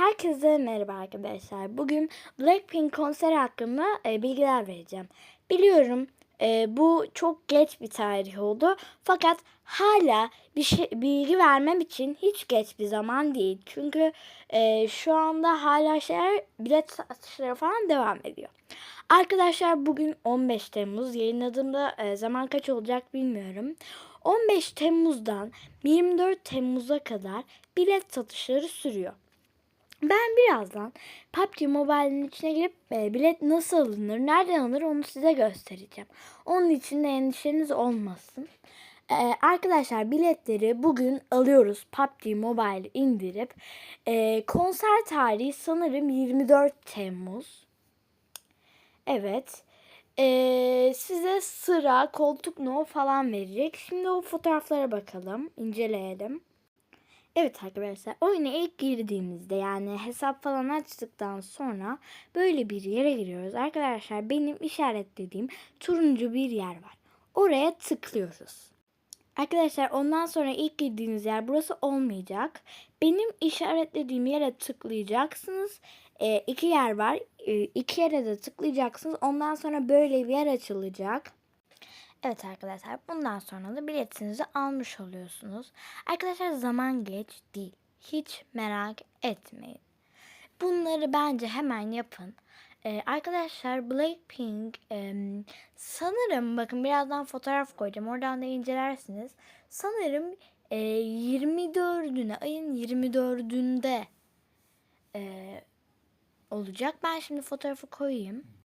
Herkese merhaba arkadaşlar. Bugün Blackpink konseri hakkında e, bilgiler vereceğim. Biliyorum e, bu çok geç bir tarih oldu. Fakat hala bir şey, bilgi vermem için hiç geç bir zaman değil. Çünkü e, şu anda hala şeyler bilet satışları falan devam ediyor. Arkadaşlar bugün 15 Temmuz yayınladığımda e, zaman kaç olacak bilmiyorum. 15 Temmuz'dan 24 Temmuz'a kadar bilet satışları sürüyor. Ben birazdan PUBG Mobile'in içine girip e, bilet nasıl alınır, nereden alınır onu size göstereceğim. Onun için de endişeniz olmasın. E, arkadaşlar biletleri bugün alıyoruz. PUBG Mobile indirip e, konser tarihi sanırım 24 Temmuz. Evet. E, size sıra, koltuk no falan verecek. Şimdi o fotoğraflara bakalım, inceleyelim. Evet arkadaşlar oyuna ilk girdiğimizde yani hesap falan açtıktan sonra böyle bir yere giriyoruz. Arkadaşlar benim işaretlediğim turuncu bir yer var. Oraya tıklıyoruz. Arkadaşlar ondan sonra ilk girdiğiniz yer burası olmayacak. Benim işaretlediğim yere tıklayacaksınız. E, iki yer var. E, iki yere de tıklayacaksınız. Ondan sonra böyle bir yer açılacak. Evet arkadaşlar bundan sonra da biletinizi almış oluyorsunuz. Arkadaşlar zaman geç değil. Hiç merak etmeyin. Bunları bence hemen yapın. Ee, arkadaşlar Blackpink e, sanırım bakın birazdan fotoğraf koyacağım. Oradan da incelersiniz. Sanırım e, 24'üne ayın 24'ünde e, olacak. Ben şimdi fotoğrafı koyayım.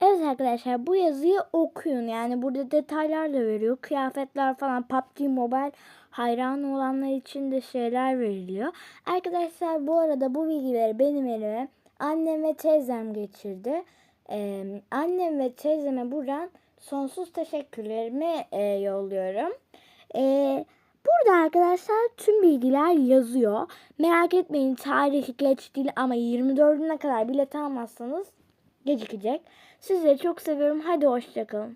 Evet arkadaşlar bu yazıyı okuyun. Yani burada detaylar da veriyor. Kıyafetler falan PUBG Mobile hayran olanlar için de şeyler veriliyor. Arkadaşlar bu arada bu bilgileri benim elime annem ve teyzem geçirdi. Ee, annem ve teyzeme buradan sonsuz teşekkürlerimi e, yolluyorum. Ee, burada arkadaşlar tüm bilgiler yazıyor. Merak etmeyin tarihi geç değil ama 24'üne kadar bilet almazsanız gecikecek. Sizleri çok seviyorum. Hadi hoşçakalın.